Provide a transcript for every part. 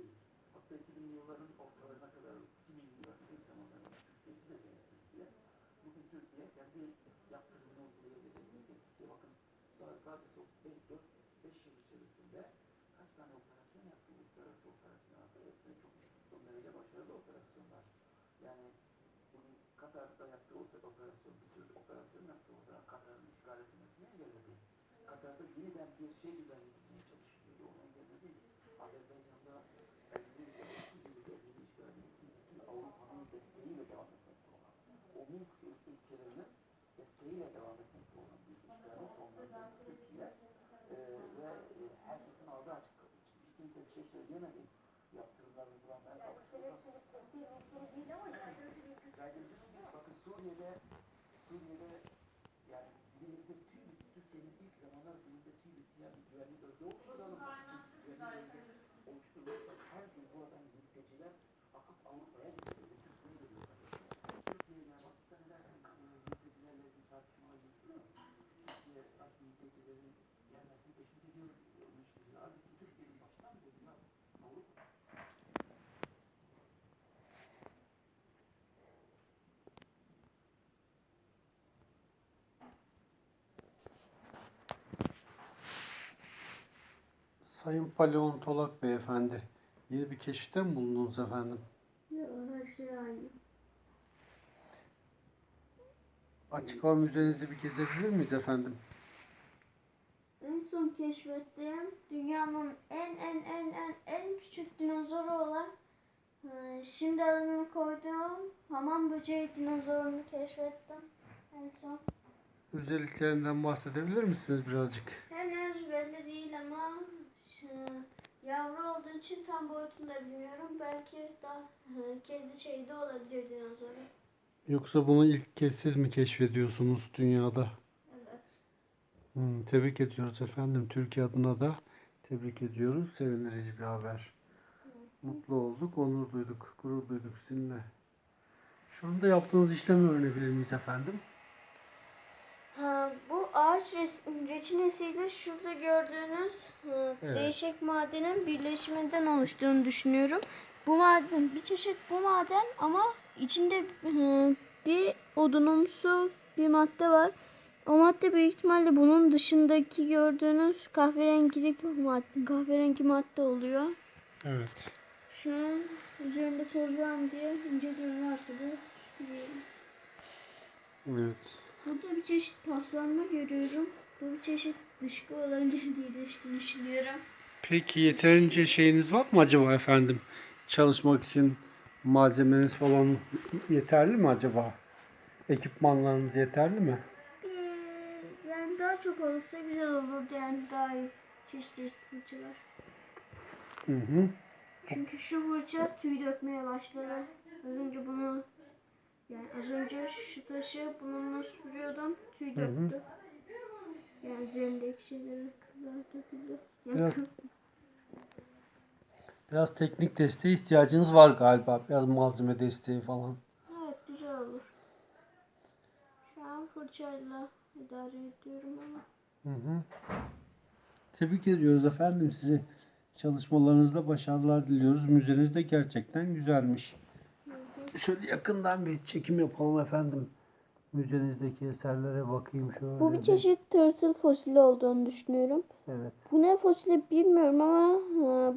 değil. Hatta 2000'li yılların ortalarına kadar 2000'li yılların ilk zamanlarında Türkiye'si de Türkiye. Bugün Türkiye kendi yaptırımını uygulayabilecek bir. Türkiye bakın sa- sadece 5 yıl içerisinde kaç tane operasyon yaptı uluslararası operasyonlarda hepsi çok son derece başarılı operasyonlar. Yani bugün Katar'da yaptığı ope- operasyon, bir tür operasyon yaptı orada Katar'ın işgal edilmesini engelledi. Katar'da yeniden bir şey dizayn etmeye çalışıyordu, onu engelledi. Azerbaycan'da Minsk ülkelerinin desteğiyle devam etmekte olan bir sonlarında Türkiye e, ve e, herkesin ağzı açık kaldı. Hiç kimse bir şey söyleyemedi. Yaptırımlar uygulanmaya. Rica ederim. Bakın Suriye'de Suriye'de yani birimizde TÜİK, Türkiye'nin ilk zamanlar birimizde TÜİK diye bir güvenlik bölge oluşturalım. Teşvik ediyormuş gibi. Halbuki Türkiye'nin baştan beri Avrupa Sayın Paleontolog Beyefendi, yeni bir keşifte mi bulundunuz efendim? Yok her şey aynı. Açık hava müzenizi bir gezebilir miyiz efendim? Keşfettiğim dünyanın en en en en en küçük dinozoru olan e, şimdi adını koyduğum hamam böceği dinozorunu keşfettim. En son. Özelliklerinden bahsedebilir misiniz birazcık? Henüz belli değil ama ş- yavru olduğu için tam boyutunu da bilmiyorum. Belki daha e, kedi şeyi de olabilir dinozoru. Yoksa bunu ilk kez siz mi keşfediyorsunuz dünyada? Hmm, tebrik ediyoruz efendim. Türkiye adına da tebrik ediyoruz. Sevindirici bir haber. Mutlu olduk, onur duyduk, gurur duyduk sizinle. Şu anda yaptığınız işlemi öğrenebilir miyiz efendim? Ha, bu ağaç res- reçinesiyle şurada gördüğünüz e, Evet. değişik madenin birleşiminden oluştuğunu düşünüyorum. Bu maden bir çeşit bu maden ama içinde e, bir odunumsu bir madde var. O madde büyük ihtimalle bunun dışındaki gördüğünüz kahverengilik madde, kahverengi madde oluyor. Evet. Şu an üzerinde toz var mı diye inceliyorum varsa da süpürüyorum. Evet. Burada bir çeşit paslanma görüyorum. Bu bir çeşit dışkı olabilir diye düşünüyorum. Peki yeterince şeyiniz var mı acaba efendim? Çalışmak için malzemeniz falan yeterli mi acaba? Ekipmanlarınız yeterli mi? Daha çok olursa güzel olurdu yani daha iyi çeşit çeşit fırçalar. Hı hı. Çünkü şu fırça tüy dökmeye başladı. Az önce bunu yani az önce şu taşı bununla süpürüyordum. Tüy Hı hı. döktü. Yani üzerindeki şeyler kıllar döküldü. Yani Biraz- Biraz teknik desteğe ihtiyacınız var galiba. Biraz malzeme desteği falan. Evet güzel olur. Fırçayla idare ediyorum ama. Hı hı. Tebrik ediyoruz efendim sizi. Çalışmalarınızda başarılar diliyoruz. Müzeniz de gerçekten güzelmiş. Şöyle yakından bir çekim yapalım efendim. Müzenizdeki eserlere bakayım şöyle. Bu bir çeşit tırtıl fosili olduğunu düşünüyorum. Evet. Bu ne fosili bilmiyorum ama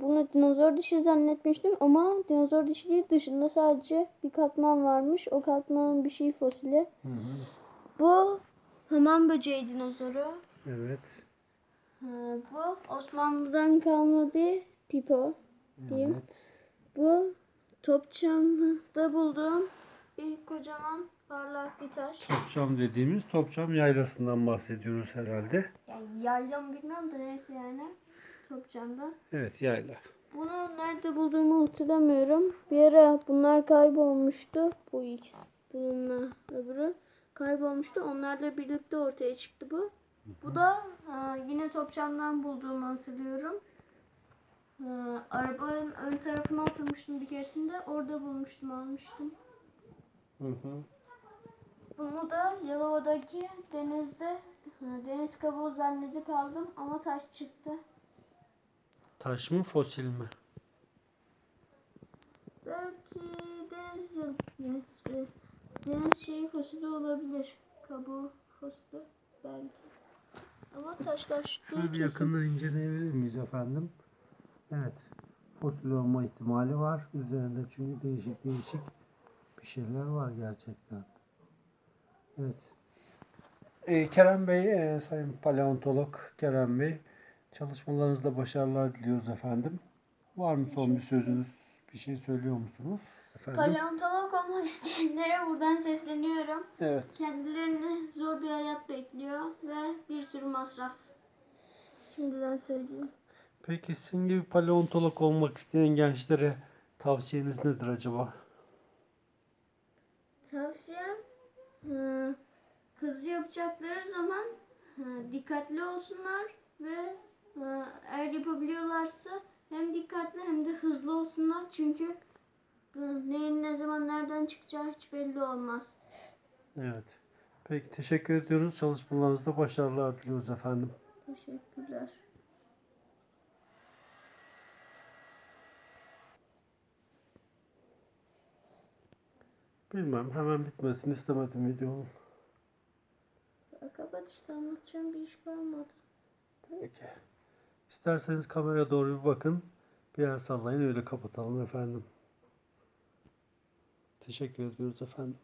bunu dinozor dişi zannetmiştim ama dinozor dişi değil dışında sadece bir katman varmış. O katmanın bir şey fosili. Hı hı. Bu hamam böceği dinozoru. Evet. Ha, bu Osmanlı'dan kalma bir pipo diyeyim. Evet. Bu Topçam'da bulduğum bir kocaman parlak bir taş. Topçam dediğimiz Topçam yaylasından bahsediyoruz herhalde. Yani yayla mı bilmiyorum da neyse yani. Topçam'da. Evet yayla. Bunu nerede bulduğumu hatırlamıyorum. Bir ara bunlar kaybolmuştu. Bu ikisi bununla öbürü kaybolmuştu. Onlarla birlikte ortaya çıktı bu. Bu da ha, yine Topçam'dan bulduğumu hatırlıyorum. Ha, arabanın ön tarafına oturmuştum bir keresinde. Orada bulmuştum, almıştım. Hı hı. Bunu da Yalova'daki denizde ha, deniz kabuğu zannedip aldım ama taş çıktı. Taş mı fosil mi? belki deniz yıl yani işte şeyi fosili olabilir. Kabuğu fosili belki. Ama taşlaştığı Şöyle bir yakından inceleyebilir miyiz efendim? Evet. Fosil olma ihtimali var. Üzerinde çünkü değişik değişik bir şeyler var gerçekten. Evet. Ee, Kerem Bey, e, Sayın Paleontolog Kerem Bey, çalışmalarınızda başarılar diliyoruz efendim. Var mı son bir sözünüz, bir şey söylüyor musunuz efendim? Paleontolog olmak isteyenlere buradan sesleniyorum. Evet. Kendilerini zor bir hayat bekliyor ve bir sürü masraf. Şimdiden söyleyeyim. Peki sizin gibi paleontolog olmak isteyen gençlere tavsiyeniz nedir acaba? Tavsiyem e, kazı yapacakları zaman e, dikkatli olsunlar ve e, eğer yapabiliyorlarsa hem dikkatli hem de hızlı olsunlar çünkü neyin ne zaman nereden çıkacağı hiç belli olmaz. Evet. Peki teşekkür ediyoruz. Çalışmalarınızda başarılar diliyoruz efendim. Teşekkürler. Bilmem hemen bitmesini istemedim videonun. Kapat işte anlatacağım bir iş kalmadı. Peki. İsterseniz kameraya doğru bir bakın. Bir el sallayın öyle kapatalım efendim. Teşekkür ediyoruz efendim.